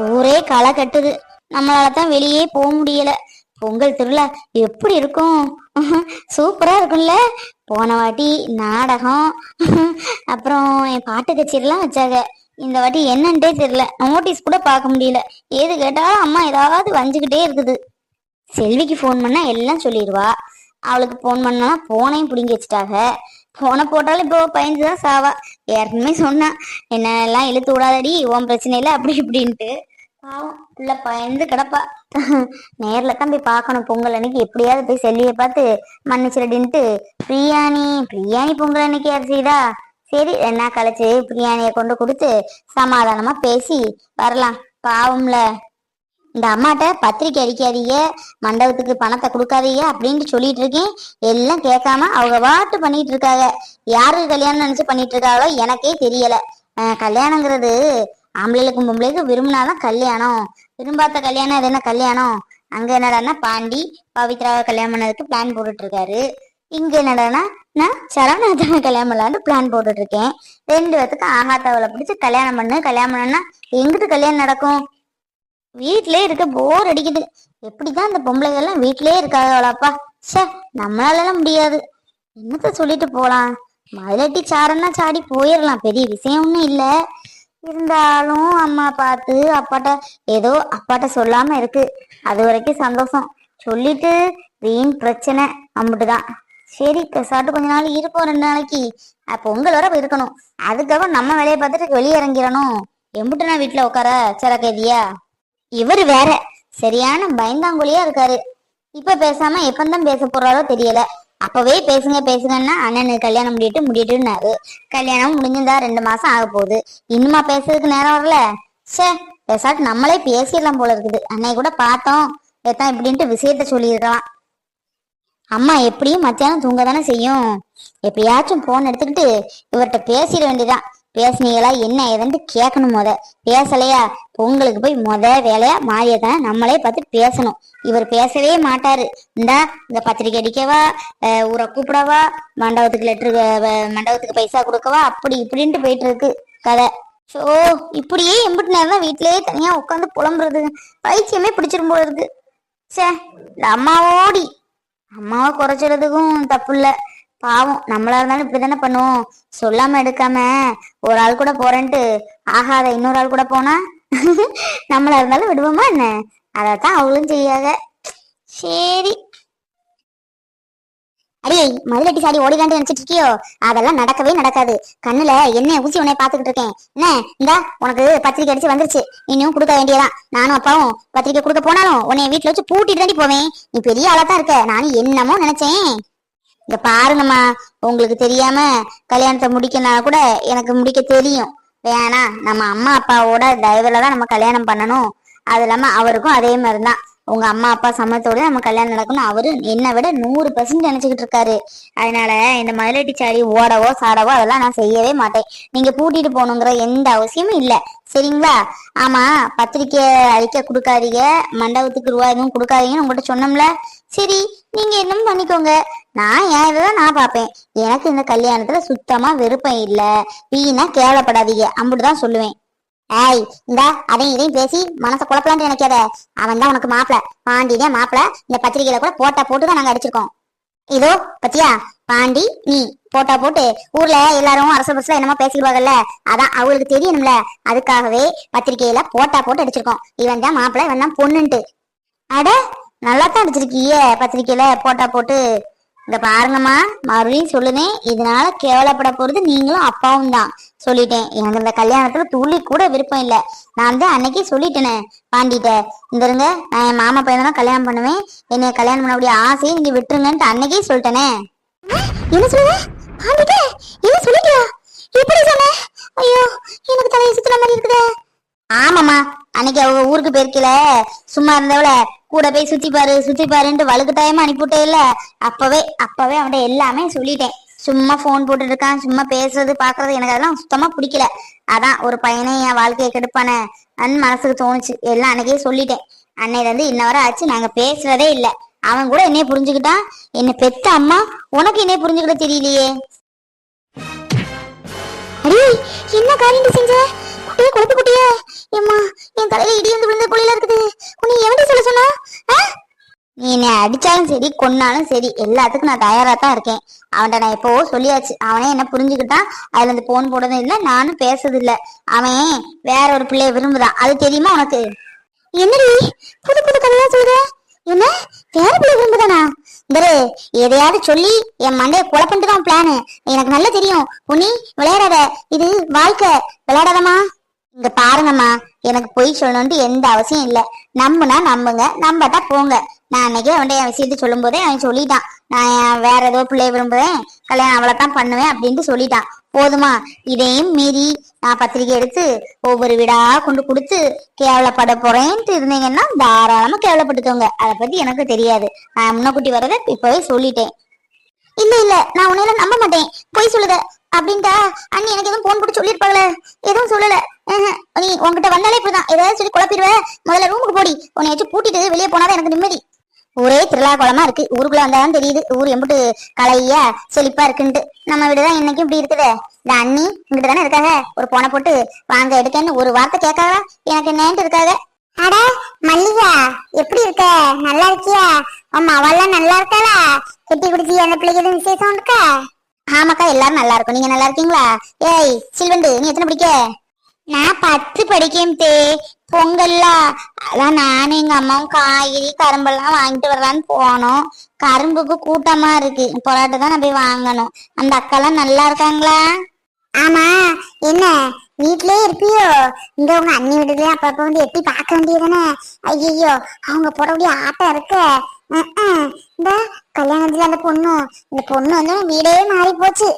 ஊரே களை கட்டுது. நம்மளால தான் வெளியே போக முடியல. பொங்கல் திருவிழா எப்படி இருக்கும்? சூப்பரா இருக்கும்ல. போன வாட்டி நாடகம். அப்புறம் என் பாட்டு கச்சேரிலாம் வச்சாங்க. இந்த வாட்டி என்னன்ட்டே தெரியல. நோட்டீஸ் கூட பார்க்க முடியல. எது கேட்டாலும் அம்மா ஏதாவது வஞ்சுக்கிட்டே இருக்குது. செல்விக்கு ஃபோன் பண்ணா எல்லாம் சொல்லிடுவா. அவளுக்கு ஃபோன் பண்ணா போனையும் பிடுங்கி வச்சுட்டாங்க. போனை போட்டாலும் இப்போ பயந்துதான் சாவா. ஏற்கனவே சொன்னா என்ன எல்லாம் இழுத்து விடாதடி உன் பிரச்சனை இல்லை அப்படி இப்படின்ட்டு. பாவம் பிள்ளை பயந்து கிடப்பா. நேர்ல தான் போய் பார்க்கணும் பொங்கல் அன்னைக்கு எப்படியாவது போய் செல்லியை பார்த்து மன்னிச்சிடடின்ட்டு பிரியாணி பிரியாணி பொங்கல் அன்னைக்கு அரிசிதா சரி என்ன கழிச்சு பிரியாணியை கொண்டு கொடுத்து சமாதானமா பேசி வரலாம். பாவம்ல. இந்த அம்மாட்ட பத்திரிக்கை அடிக்காதீங்க மண்டபத்துக்கு பணத்தை கொடுக்காதீங்க அப்படின்ட்டு சொல்லிட்டு இருக்கேன். எல்லாம் கேட்காம அவங்க வாட்டு பண்ணிட்டு இருக்காங்க. யாருக்கு கல்யாணம் நினைச்சு பண்ணிட்டு இருக்காங்களோ எனக்கே தெரியல. கல்யாணங்கிறது ஆம்பளைகளுக்கும் பொம்பளைக்கும் விரும்பினாதான் கல்யாணம். விரும்பாத கல்யாணம் அது என்ன கல்யாணம்? அங்க என்னடான்னா பாண்டி பவித்ராவை கல்யாணம் பண்ணதுக்கு பிளான் போட்டுட்டு இருக்காரு. இங்க என்னடான்னா நான் சரவணாத்தாவை கல்யாணம் பண்ணலான்னு பிளான் போட்டுட்டு இருக்கேன். ரெண்டு பேத்துக்கு ஆகாத்தாவளை பிடிச்சி கல்யாணம் பண்ணு. கல்யாணம் பண்ணா எங்கிட்டு கல்யாணம் நடக்கும்? வீட்டிலே இருக்க போர் அடிக்குது. எப்படிதான் இந்த பொம்பளைகள்லாம் வீட்டிலே இருக்காங்களாப்பா ச்சே நம்மளாலலாம் முடியாது. என்னத்த சொல்லிட்டு போலாம்? மதுலட்டி சாரன்னா சாடி போயிடலாம் பெரிய விஷயம் ஒன்றும் இல்லை. இருந்தாலும் அம்மா பார்த்து அப்பாட்ட ஏதோ அப்பாட்ட சொல்லாம இருக்கு. அது வரைக்கும் சந்தோஷம். சொல்லிட்டு வீண் பிரச்சனை அம்பிட்டுதான். சரி சாப்பிட்டு கொஞ்ச நாள் இருப்போம் ரெண்டு நாளைக்கு. பொங்கல் வர இருக்கணும். அதுக்கப்புறம் நம்ம வேலையை பார்த்துட்டு வெளியே இறங்கிடணும். எம்பிட்டு நான் வீட்டில் உட்கார சில இவர் வேற. சரியான பயந்தாங்குழியா இருக்காரு. இப்ப பேசாம எப்பந்தான் பேச போறாரோ தெரியல. அப்பவே பேசுங்க பேசுங்கன்னா அண்ணனுக்கு கல்யாணம் முடிட்டு முடிட்டுன்னாரு கல்யாணம் முடிஞ்சிருந்தா ரெண்டு மாசம் ஆக போகுது. இன்னுமா பேசுறதுக்கு நேரம் வரல. ச்சே பேசாட்டு நம்மளே பேசிடலாம் போல இருக்குது. அன்னைக்கு கூட பார்த்தோம். எத்தான் இப்படின்ட்டு விஷயத்த சொல்லியிருக்கலாம் அம்மா எப்படியும் மத்தியானம் தூங்க தானே செய்யும். எப்படியாச்சும் போன் எடுத்துக்கிட்டு இவர்கிட்ட பேசிட வேண்டியதான் பேசுனீங்களா? என்ன? ஏதுன்ட்டு கேட்கணும் முத. பேசலையா? பொங்கலுக்கு போய் முத வேலையா மாறியதானே நம்மளே பார்த்து பேசணும். இவர் பேசவே மாட்டாரு. இந்தா இந்த பத்திரிக்கை அடிக்கவா? ஊரை கூப்பிடவா? மண்டபத்துக்கு லெட்ரு மண்டபத்துக்கு பைசா கொடுக்கவா? அப்படி இப்படின்ட்டு போயிட்டு இருக்கு கதை. ஸோ இப்படியே எம்பிட்டு நேரம் வீட்டிலேயே தனியா உட்காந்து புலம்புறது பைத்தியமே பிடிச்சிரும் போல இருக்கு. சே இந்த அம்மாவோடி. அம்மாவை குறைச்சிடுறதுக்கும் தப்பு இல்லை. பாவம் நம்மளா இருந்தாலும் இப்படிதானே பண்ணுவோம். சொல்லாம எடுக்காம ஒரு ஆள் கூட போறேன்ட்டு ஆகாத இன்னொரு ஆள் கூட போனா நம்மளா இருந்தாலும் விடுவோமா என்ன? அதான் அவளும் செய்யாத. சரி. அடியே மதுலட்டி சாடி ஓடிடாண்டு நினைச்சிட்டு இருக்கியோ? அதெல்லாம் நடக்கவே நடக்காது. கண்ணுல என்ன ஊசி உன்னை பாத்துக்கிட்டு இருக்கேன். என்ன? இந்தா உனக்கு பத்திரிக்கை அடிச்சு வந்துருச்சு. இன்னும் கொடுக்க வேண்டியதான் நானும் அப்பாவும் பத்திரிக்கை கொடுக்க போனாலும் உன்னை வீட்டுல வச்சு பூட்டிட்டு தாண்டி போவேன். நீ பெரிய ஆளா தான் இருக்க. நானும் என்னமோ நினைச்சேன். இங்க பாருங்கம்மா உங்களுக்கு தெரியாம கல்யாணத்தை முடிக்கனா கூட எனக்கு முடிக்க தெரியும். வேணாம் நம்ம அம்மா அப்பாவோட தயவுல தான் நம்ம கல்யாணம் பண்ணணும். அது இல்லாம அவருக்கும் அதே மாதிரி தான் உங்க அம்மா அப்பா சம்மத்தோட நம்ம கல்யாணம் நடக்கணும். அவரு என்னை விட நூறு பர்சன்ட் நினைச்சுக்கிட்டு இருக்காரு. அதனால இந்த மதுரட்டி சாரி ஓடவோ சாடவோ அதெல்லாம் நான் செய்யவே மாட்டேன். நீங்க பூட்டிட்டு போகணுங்கிற எந்த அவசியமும் இல்ல. சரிங்களா? ஆமா பத்திரிக்கை அடிக்க கொடுக்காதீங்க. மண்டபத்துக்கு ரூபாய் எதுவும் கொடுக்காதீங்கன்னு உங்கள்கிட்ட சொன்னோம்ல. சரி நீங்க என்னமோ பண்ணிக்கோங்க. நான் என் இதை நான் பார்ப்பேன்? எனக்கு இந்த கல்யாணத்துல சுத்தமா விருப்பம் இல்ல. வீணா கேவலப்படாதீங்க. அப்படிதான் சொல்லுவேன். ஏய் இந்தா அதையும் இதையும் பேசி மனசை குழப்பலான்னு நினைக்காத. அவன் தான் உனக்கு மாப்பிள. பாண்டிதே மாப்பிள. இந்த பத்திரிகையில கூட போட்டா போட்டு தான் நாங்க அடிச்சிருக்கோம். இதோ பத்தியா? பாண்டி நீ போட்டா போட்டு ஊர்ல எல்லாரும் அரசு பஸ்ல என்னமோ பேசிடுவாங்கல்ல? அதான் அவங்களுக்கு தெரியணும்ல. அதுக்காகவே பத்திரிகையில போட்டா போட்டு அடிச்சிருக்கோம். இவன் தான் மாப்பிள இவன் தான் பொண்ணுன்ட்டு. அட நல்லா தான் அடிச்சிருக்கியே பத்திரிகையில போட்டா போட்டு. இந்த பாருங்கம்மா மறுபடியும் சொல்லுதேன் இதனால கேவலப்பட போறது நீங்களும் அப்பாவும் தான். சொல்லிட்டேன். எனக்கு இந்த கல்யாணத்துல துள்ளி கூட விருப்பம் இல்ல. நான் தான் அன்னைக்கே சொல்லிட்டேனே பாண்டிட்ட. இந்த இருங்க நான் என் மாமா பையனை தான் கல்யாணம் பண்ணுவேன். என்னை கல்யாணம் பண்ணக்கூடிய ஆசையை நீங்க விட்டுருங்கன்ட்டு அன்னைக்கே சொல்லிட்டேனே. என்ன சொல்லுங்க பாண்டிட்ட என்ன சொல்லிட்டியா? எப்படி சொன்ன? ஐயோ எனக்கு தலையை சுத்துற மாதிரி இருக்குதே. ஆமாமா அன்னைக்கு அவங்க ஊருக்கு போயிருக்கல. சும்மா இருந்தவள கூட போய் சுத்தி பாரு சுத்தி பாருன்ட்டு டைம் அனுப்பிவிட்டே இல்ல அப்பவே அப்பவே அவன்கிட்ட எல்லாமே சொல்லிட்டேன். சும்மா ஃபோன் போட்டுட்டு இருக்கான் சும்மா பேசுறது பாக்குறது எனக்கு அதெல்லாம் சுத்தமா பிடிக்கல. அதான் ஒரு பையனை என் வாழ்க்கையை கெடுப்பானே அன்னு மனசுக்கு தோணுச்சு. எல்லாம் அன்னைக்கே சொல்லிட்டேன். அன்னையில இருந்து இன்ன வரை ஆச்சு நாங்க பேசுறதே இல்ல. அவன் கூட என்னைய புரிஞ்சுக்கிட்டான். என்ன பெத்த அம்மா உனக்கு என்னைய புரிஞ்சுக்கிட்ட தெரியலையே. அடி என்ன காரியம் செஞ்ச? குட்டியே குழப்பு குட்டியே எம்மா என் தலையில இடி அடிச்சாலும் சரி கொன்னாலும் சரி எல்லாத்துக்கும் நான் தயாரா தான் இருக்கேன். அவன்கிட்ட நான் எப்போ சொல்லியாச்சு. அவனே என்ன புரிஞ்சுக்கிட்டான்? அதுல இருந்து போன் போடுறதும் இல்ல நானும் பேசுறது இல்ல அவன் வேற ஒரு பிள்ளைய விரும்புதான் அது தெரியுமா உனக்கு? என்னடி? புது புது கதையா சொல்ற? என்ன? வேற பிள்ளை விரும்புதானா? இந்தரு எதையாவது சொல்லி என் மண்டைய குழப்பிட்டு தான் பிளானு எனக்கு நல்லா தெரியும். உனி விளையாடாத. இது வாழ்க்கை. விளையாடாதமா இங்க பாருங்கம்மா. எனக்கு பொய் சொல்லணும்ட்டு எந்த அவசியம் இல்ல. நம்புனா நம்புங்க. நம்பதான் போங்க. நான் அன்னைக்கே அவன்கிட்ட என் விஷயத்தை சொல்லும் போதே அவன் சொல்லிட்டான். நான் வேற ஏதோ பிள்ளைய விரும்புவேன். கல்யாணம் அவளை தான் பண்ணுவேன் அப்படின்ட்டு சொல்லிட்டான். போதுமா இதையும் மீறி நான் பத்திரிக்கை எடுத்து ஒவ்வொரு வீடா கொண்டு கொடுத்து கேவலப்பட போறேன்ட்டு இருந்தீங்கன்னா தாராளமா கேவலப்பட்டுக்கோங்க. அதை பத்தி எனக்கு தெரியாது. நான் முன்னக்குட்டி வரதை இப்பவே சொல்லிட்டேன். இல்ல இல்ல நான் உன்னையில நம்ப மாட்டேன். போய் சொல்லுத. அப்படின்ட்டா? அண்ணி எனக்கு எதுவும் போன் போட்டு சொல்லிருப்பாங்களே எதுவும் சொல்லல. நீ உன்கிட்ட வந்தாலே இப்படிதான். ஏதாவது சொல்லி குழப்பிடுவ? முதல்ல ரூமுக்கு போடி. உன்னை வச்சு பூட்டிட்டு வெளியே போனாதான் எனக்கு நிம்மதி. ஒரே திருவிழா குளமா இருக்கு. ஊருக்குள்ள வந்தாதான் தெரியுது. ஊர் எம்பிட்டு கலையா செழிப்பா இருக்குன்ட்டு. நம்ம வீடுதான் இன்னைக்கும் இப்படி இருக்குதே. இந்த அண்ணி இங்கிட்டு தானே இருக்காங்க. ஒரு போனை போட்டு வாங்க எடுக்கன்னு ஒரு வார்த்தை கேட்காதா? எனக்கு என்னன்ட்டு இருக்காங்க. அட மல்லிகா எப்படி இருக்க? நல்லா இருக்கியா? அம்மா அவெல்லாம் நல்லா இருக்காளா? கட்டி குடிச்சி அந்த பிள்ளைக்கு எதுவும் விசேஷம் இருக்கா ஆமாக்கா எல்லாரும் நல்லா இருக்கும். நீங்க நல்லா இருக்கீங்களா? ஏய் சில்வண்டு நீ எத்தனை படிக்க? நான் பத்து படிக்கேன் தே பொங்கல்ல? அதான் நானும் எங்க அம்மாவும் காய்கறி கரும்பெல்லாம் வாங்கிட்டு வரலான்னு போனோம். கரும்புக்கு கூட்டமா இருக்கு. பொராட்டு தான் நான் போய் வாங்கணும். அந்த அக்காலாம் நல்லா இருக்காங்களா? ஆமா. என்ன? வீட்லயே இருப்பியோ? இங்க உங்க அண்ணி வீடுல அப்பப்ப வந்து எட்டி பார்க்க வேண்டியதானே ஐயோ அவங்க போடக்கூடிய ஆட்டம் இருக்க. இந்த கல்யாணத்துல அந்த பொண்ணு இந்த பொண்ணு வந்து வீடே மாறி போச்சு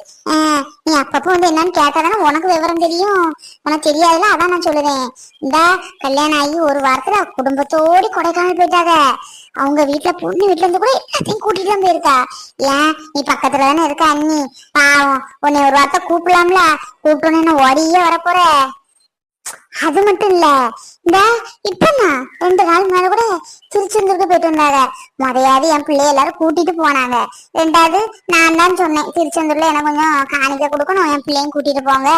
நீ அப்பப்போ வந்து என்னன்னு கேட்டாதானே உனக்கு விவரம் தெரியும். உனக்கு தெரியாதுல அதான் நான் சொல்லுறேன் இந்த கல்யாணம் ஆகி ஒரு வாரத்துல குடும்பத்தோடு கொடைக்கானல் போயிட்டாங்க. அவங்க வீட்டுல பொண்ணு வீட்டுல இருந்து கூட எல்லாத்தையும் கூட்டிட்டு தான் போயிருக்கா. ஏன்? நீ பக்கத்துல தானே இருக்க அண்ணி. பாவம் உன்னை ஒரு வார்த்தை கூப்பிடலாம்ல. கூப்பிட்டோன்னு ஓடியே வரப்போற. அது மட்டும் இல்ல இந்த இப்பமா ரெண்டு நாள் மேல கூட திருச்செந்தூருக்கு போயிட்டு வந்தாங்க. முறையாவது என் பிள்ளைய எல்லாரும் கூட்டிட்டு போனாங்க. ரெண்டாவது நான் தான் சொன்னேன் திருச்செந்தூர்ல எனக்கு கொஞ்சம் காணிக்க கொடுக்கணும். என் பிள்ளையும் கூட்டிட்டு போங்க.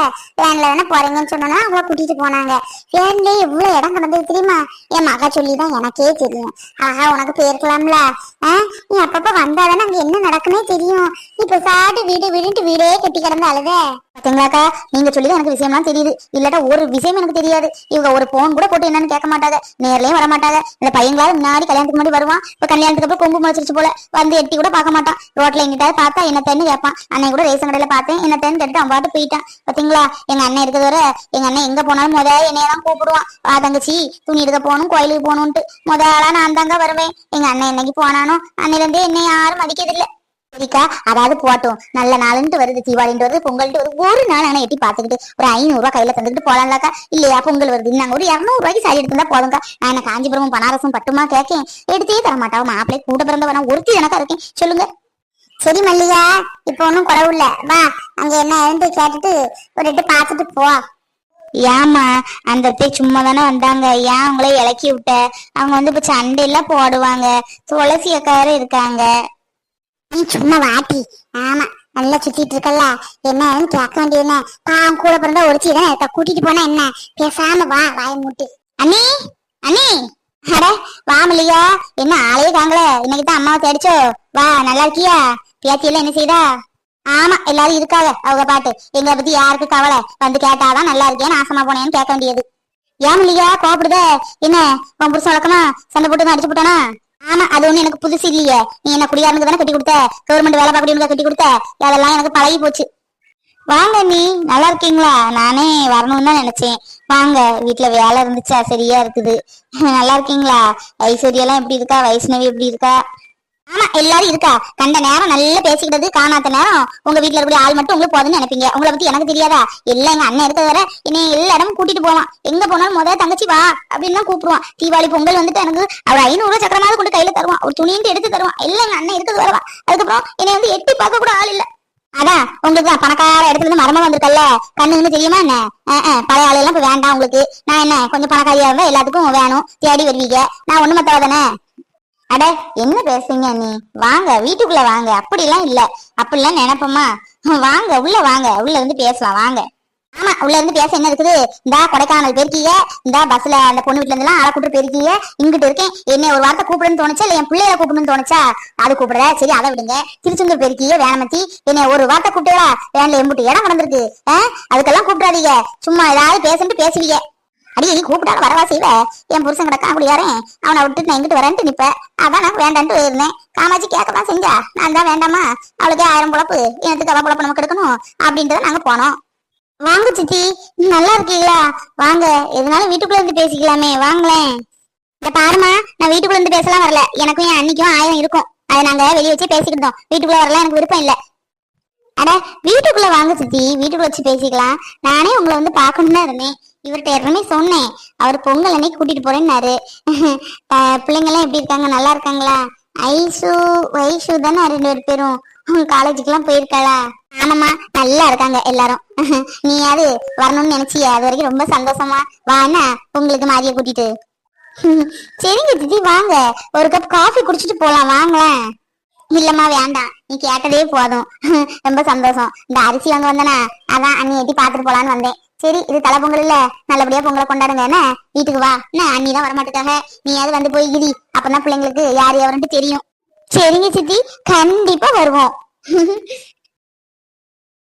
வேன்ல வேணா போறீங்கன்னு சொன்னோன்னா அவளை கூட்டிட்டு போனாங்க. வேன்ல இவ்வளவு இடம் கிடந்தது தெரியுமா? என் மக சொல்லிதான் எனக்கே தெரியும். ஆஹா உனக்கு போயிருக்கலாம்ல. ஆஹ் நீ அப்பப்ப வந்தாதானே அங்க என்ன நடக்குன்னே தெரியும். இப்ப சாட்டு வீடு வீடுன்ட்டு வீடே கட்டி கிடந்து அழுத. பாத்தீங்களாக்கா? நீங்க சொல்லிதான் எனக்கு விஷயம்லாம் தெரியுது. இல்லாட்டா ஒரு விஷயம் எனக்கு தெரியாது. இவங்க ஒரு போன் கூட போட்டு என்னன்னு கேட்க மாட்டாங்க. நேர்லயும் வர மாட்டாங்க. இந்த பையங்களால முன்னாடி கல்யாணத்துக்கு முன்னாடி வருவான். இப்ப கல்யாணத்துக்கு அப்புறம் கொம்பு முளைச்சிருச்சு போல. வந்து எட்டி கூட பார்க்க மாட்டான். ரோட்ல எங்கிட்ட பார்த்தா என்னத்தன்னு கேட்பான். அன்னை கூட ரேஷன் கடையில பார்த்தேன். என்னத்தன்னு கேட்டு அவன் பாட்டு போயிட்டான். பாத்தீங்களா? எங்க அண்ணன் இருக்கிறது வரை எங்க அண்ணன் எங்க போனாலும் முத என்னையதான் கூப்பிடுவான். வா தங்கச்சி துணி எடுக்க போகணும் கோயிலுக்கு போகணும்ட்டு முத ஆளா நான் தாங்க வருவேன். எங்க அண்ணன் என்னைக்கு போனானோ அன்னையிலிருந்தே என்னை யாரும் மதிக்கிறதில்ல. சரிக்கா அதாவது போட்டோம் நல்ல நாளுன்ட்டு வருது. தீபாவளின்ட்டு வருது. பொங்கல்ட்டு வருது. ஒரு நாள் ஆனா எட்டி பாத்துக்கிட்டு ஒரு ஐநூறு ரூபாய் கையில தந்துக்கிட்டு போலாம்லக்கா? இல்லையா? பொங்கல் வருது. நாங்க ஒரு இரநூறுவாய்க்கு சாரி எடுத்துருந்தா போதும்க்கா. நான் என்ன காஞ்சிபுரமும் பனாரசும் பட்டுமா கேட்கேன் எடுத்தே தர மாட்டா. மாப்பிள்ளை கூட பிறந்தவனா. ஒருத்தி எனக்கா இருக்கேன். சொல்லுங்க. சரி மல்லிகா. இப்போ ஒன்றும் குறவு இல்ல. வா. அங்க என்ன இருந்து கேட்டுட்டு ஒரு எட்டு பாத்துட்டு போ. ஏமா அந்த அத்தை சும்மா தானே வந்தாங்க. ஏன் அவங்கள இலக்கி விட்ட? அவங்க வந்து இப்போ சண்டையெல்லாம் போடுவாங்க. துளசி அக்காரும் இருக்காங்க. நீ சும்மா வாட்டி ஆமா நல்லா சுத்திட்டு இருக்கல்ல. என்ன கேட்க வேண்டியது பாவம் கூட பிறந்த ஒழிச்சு தானே இருக்க கூட்டிட்டு போனா என்ன? பேசாம வா வாய மூட்டு. அண்ணி அண்ணி. அட வாமலியா. என்ன ஆளையே காங்கல இன்னைக்கு தான் அம்மாவை தேடிச்சோ. வா நல்லா இருக்கியா? பேத்தி எல்லாம் என்ன செய்தா? ஆமா எல்லாரும் இருக்காங்க. அவங்க பாட்டு. எங்களை பத்தி யாருக்கு கவலை. வந்து கேட்டாதான் நல்லா இருக்கேன்னு ஆசமா போனேன்னு கேட்க வேண்டியது. ஏன் இல்லையா கோபப்படுத என்ன உன் புருஷன் வழக்கமா சண்டை போட்டு அடிச்சு போட்டானா? ஆமா அது ஒண்ணு எனக்கு புதுசு இல்லையே. நீ என்ன குடியாரனுக்கு தானே கட்டி கொடுத்த? கவர்மெண்ட் வேலை பார்க்கறவனுக்கு கட்டி கொடுத்த? அதெல்லாம் எனக்கு பழகி போச்சு. வாங்க நீ நல்லா இருக்கீங்களா? நானே வரணும்னு தான் நினைச்சேன். வாங்க வீட்டுல வேலை இருந்துச்சா? சரியா இருக்குது. நல்லா இருக்கீங்களா? ஐஸ்வர்யா எல்லாம் எப்படி இருக்கா? வைஷ்ணவி எப்படி இருக்கா? ஆமா எல்லாரும் இருக்கா? கண்ட நேரம் நல்லா பேசிக்கிட்டது காணாத நேரம். உங்க வீட்டுல இருக்கிற ஆள் மட்டும் உங்களுக்கு போதுன்னு நினைப்பீங்க. உங்களை பத்தி எனக்கு தெரியாதா? எல்லாம் எங்க அண்ணன் இருக்கிறத வர என்னை எல்லா இடமும் கூட்டிட்டு போவான். எங்க போனாலும் முத தங்கச்சி வா அப்படின்னு தான் கூப்பிடுவான். தீபாவளி பொங்கல் வந்துட்டு எனக்கு அவர் ஐநூறு ரூபாய் சக்கரமாவது கொண்டு கையில தருவான். ஒரு துணின்ட்டு எடுத்து தருவான். எல்லாம் எங்க அண்ணன் இருக்கிறது வரவா அதுக்கப்புறம் என்னை வந்து எட்டி பார்க்க கூட ஆள் இல்ல. அதான் உங்களுக்கு தான் பணக்கார இடத்துல இருந்து மரமா வந்திருக்கல்ல? கண்ணுன்னு தெரியுமா என்ன? பழைய ஆளு எல்லாம் இப்ப வேண்டாம் உங்களுக்கு. நான் என்ன கொஞ்சம் பணக்காரியா இருந்தா எல்லாத்துக்கும் வேணும். தேடி வருவீங்க. நான் ஒண்ணு மத்தவ தானே? அட என்ன பேசுறீங்க நீ? வாங்க வீட்டுக்குள்ள வாங்க. அப்படிலாம் இல்ல. அப்படிலாம் நினைப்போமா? வாங்க உள்ள வாங்க. உள்ள இருந்து பேசலாம். வாங்க. ஆமா உள்ள இருந்து பேச என்ன இருக்குது? இந்த கொடைக்கானல் போயிருக்கீங்க இந்த பஸ்ல அந்த பொண்ணு வீட்ல இருந்து எல்லாம் கூப்பிட்டு போயிருக்கீங்க இங்கிட்டு இருக்கேன். என்ன ஒரு வார்த்தை கூப்பிடுன்னு தோணுச்சா? இல்ல என் பிள்ளைய கூப்பிடணும்னு தோணுச்சா? அது கூப்பிடுற. சரி அதை விடுங்க. திருச்செந்தூர் போயிருக்கீங்க வேணமத்தி. என்ன ஒரு வார்த்தை கூப்பிட்டுடா வேன்ல எம்புட்டு இடம் கிடந்திருக்கு. அதுக்கெல்லாம் கூப்பிடாதீங்க. சும்மா ஏதாவது பேசிட்டு பேசுவீங்க. அடி நீ கூப்பிட்டாலும் வரவா செய்வ? என் புருஷன் கிட்ட அப்படி அவனை விட்டுட்டு நான் எங்கிட்டு வரேன்ட்டு நிப்ப. அதான் நான் வேண்டான்ட்டு போயிருந்தேன். காமாட்சி கேட்கலாம் செஞ்சா. நான் தான் வேண்டாமா? அவளுக்கு ஆயிரம் குழப்பு எனக்கு அவ குழப்பு நமக்கு எடுக்கணும் அப்படின்றத நாங்க போனோம். வாங்க சித்தி. நல்லா இருக்கீங்களா? வாங்க. எதுனாலும் வீட்டுக்குள்ள இருந்து பேசிக்கலாமே. வாங்களேன். இந்த பாருமா நான் வீட்டுக்குள்ள இருந்து பேசலாம் வரல. எனக்கும் என் அன்னைக்கும் ஆயிரம் இருக்கும். அதை நாங்க வெளியே வச்சு பேசிக்கிட்டோம் வீட்டுக்குள்ள வரலாம் எனக்கு விருப்பம் இல்ல. அட வீட்டுக்குள்ள வாங்க சித்தி. வீட்டுக்குள்ள வச்சு பேசிக்கலாம். நானே உங்களை வந்து பார்க்கணும்னு இருந்தேன். இவர்கிட்ட ஏற்கனவே சொன்னேன். அவர் பொங்கல் அன்னைக்கு கூட்டிட்டு போறேன்னாரு. பிள்ளைங்கெல்லாம் எப்படி இருக்காங்க? நல்லா இருக்காங்களா? ஐசு வைஷு தானே ரெண்டு பேர் பேரும். காலேஜுக்குலாம் போயிருக்காளா? ஆமாம்மா நல்லா இருக்காங்க எல்லாரும். நீயாவது வரணும்னு நினைச்சியா. அது வரைக்கும் ரொம்ப சந்தோஷமா. வானா உங்களுக்கு மாதிரியை கூட்டிட்டு. சரிங்க திதி வாங்க. ஒரு கப் காஃபி குடிச்சிட்டு போலாம். வாங்களேன். இல்லம்மா வேண்டாம். நீ கேட்டதே போதும். ரொம்ப சந்தோஷம். இந்த அரிசி வாங்க வந்தனா? அதான் அன்னி எட்டி பாத்துட்டு போலான்னு வந்தேன். சரி இது தலை பொங்கல் இல்ல. நல்லபடியா பொங்கலை கொண்டாடுங்க. என்ன? வீட்டுக்கு வா. என்ன? அண்ணி தான் வரமாட்டுக்காக. நீயாவது வந்து போய் இடி அப்பதான் பிள்ளைங்களுக்கு யார் எவருன்ட்டு தெரியும். சரிங்க சித்தி. கண்டிப்பா வருவோம்.